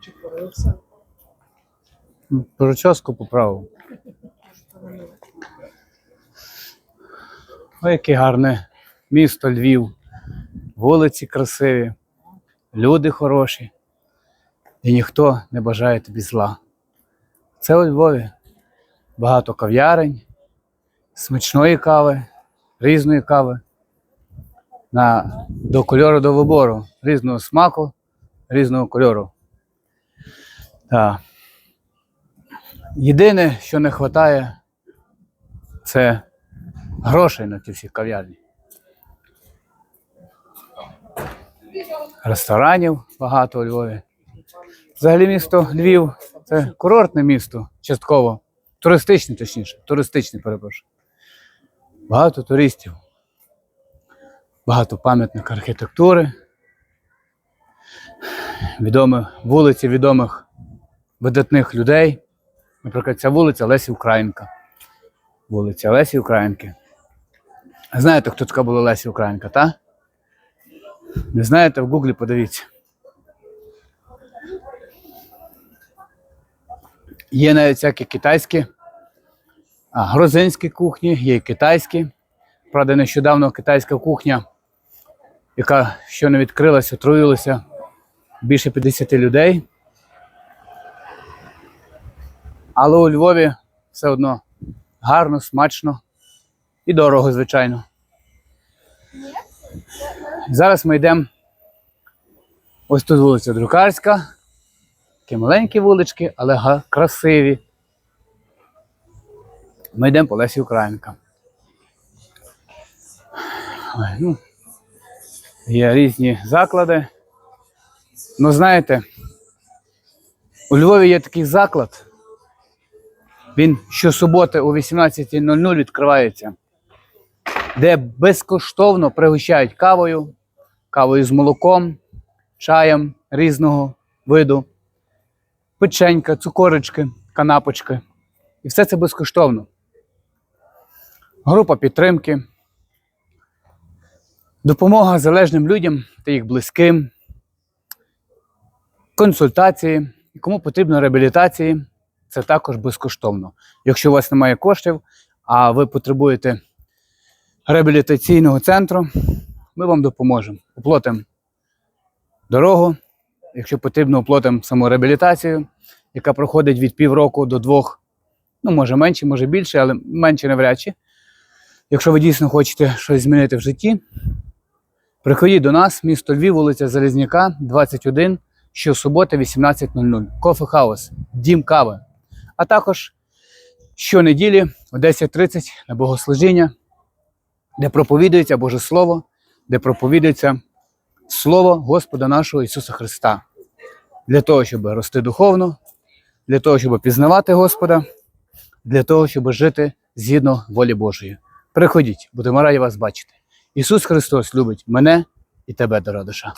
Чи порився? Прическу поправив. Ой, яке гарне місто Львів, вулиці красиві, люди хороші, і ніхто не бажає тобі зла. Це у Львові багато кав'ярень, смачної кави, різної кави, на, до кольору до вибору, різного смаку, різного кольору. Так. Єдине, що не вистачає, це грошей на ті всі кав'ярні. Ресторанів багато у Львові. Взагалі місто Львів це курортне місто, частково. Туристичне, точніше, туристичне, перепрошую. Багато туристів, багато пам'ятник архітектури, відомі вулиці відомих видатних людей. Наприклад, ця вулиця Лесі Українка. Вулиця Лесі Українки. Знаєте, хто така була Лесі Українка, та? Не знаєте, в Гуглі подивіться. Є навіть всякі китайські, а, грузинські кухні, є і китайські. Правда, нещодавно китайська кухня, яка ще не відкрилася, отруїлася більше 50 людей. Але у Львові все одно гарно, смачно і дорого, звичайно. Зараз ми йдемо. Ось тут вулиця Друкарська. Такі маленькі вулички, але красиві. Ми йдемо по Лесі Українка. Ну, є різні заклади. Ну, знаєте, у Львові є такий заклад. Він щосуботи о 18.00 відкривається, де безкоштовно пригощають кавою, кавою з молоком, чаєм різного виду, печенька, цукорочки, канапочки. І все це безкоштовно. Група підтримки, допомога залежним людям та їх близьким, консультації, кому потрібно реабілітації це також безкоштовно. Якщо у вас немає коштів, а ви потребуєте реабілітаційного центру, ми вам допоможемо. Оплатимо дорогу, якщо потрібно, оплатимо саму реабілітацію, яка проходить від півроку до двох, ну може менше, може більше, але менше навряд чи. Якщо ви дійсно хочете щось змінити в житті, приходіть до нас, місто Львів, вулиця Залізняка, 21, щосуботи 18.00. Кофе Хаус, дім кави. А також щонеділі о 10.30 на богослужіння, де проповідується Боже Слово, де проповідується Слово Господа нашого Ісуса Христа. Для того, щоб рости духовно, для того, щоб пізнавати Господа, для того, щоб жити згідно волі Божої. Приходіть, будемо раді вас бачити. Ісус Христос любить мене і тебе, дорога душа.